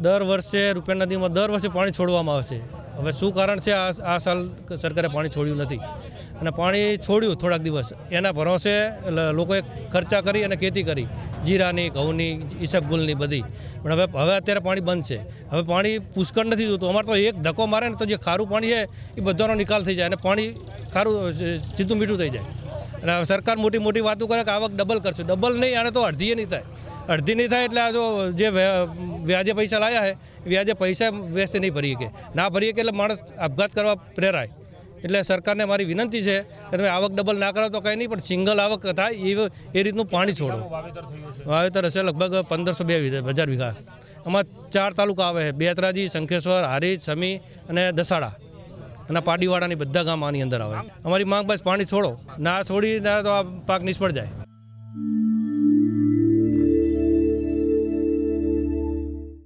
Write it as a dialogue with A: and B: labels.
A: દર વર્ષે રૂપિયા નદીમાં દર વર્ષે પાણી છોડવામાં આવે છે. હવે શું કારણ છે? આ આ સાલ સરકારે પાણી છોડ્યું નથી. અને પાણી છોડ્યું થોડાક દિવસ. એના ભરોસે લોકોએ ખર્ચા કરી અને ખેતી કરી. જીરાની, ઘઉંની, ઈસબગુલની બધી. પણ હવે હવે અત્યારે પાણી બંધ છે. હવે પાણી પુષ્કળ નથી જોતું. અમારે તો એક ધક્કો મારે ને તો જે ખારું પાણી છે, એ બધાનો નિકાલ થઈ જાય અને પાણી ખારું સીધું મીઠું થઈ જાય. અને સરકાર મોટી મોટી વાતો કરે કે આવક ડબલ કરશે. ડબલ નહીં, આને તો અડધીએ નહીં થાય. અડધી નહીં થાય એટલે આ જો જે વ્યા- વ્યાજે પૈસા લાવ્યા છે, વ્યાજે પૈસા વેસ્ટ નહીં ભરી કે ના ભરીએ કે એટલે માણસ આપઘાત કરવા પ્રેરાય. એટલે સરકારને મારી વિનંતી છે કે તમે આવક ડબલ ના કરો તો કંઈ નહીં, પણ સિંગલ આવક થાય, એ એ રીતનું પાણી છોડો. વાવેતર હશે લગભગ પંદરસો બે હજાર વીઘા. આમાં ચાર તાલુકા આવે છે. બેતરાજી, શંખેશ્વર, હારીજ, સમી અને દસાડા. અને પાડીવાડાની બધા ગામ આની અંદર આવે. અમારી માંગ બસ પાણી છોડો. ના છોડી ના તો આ પાક નિષ્ફળ જાય.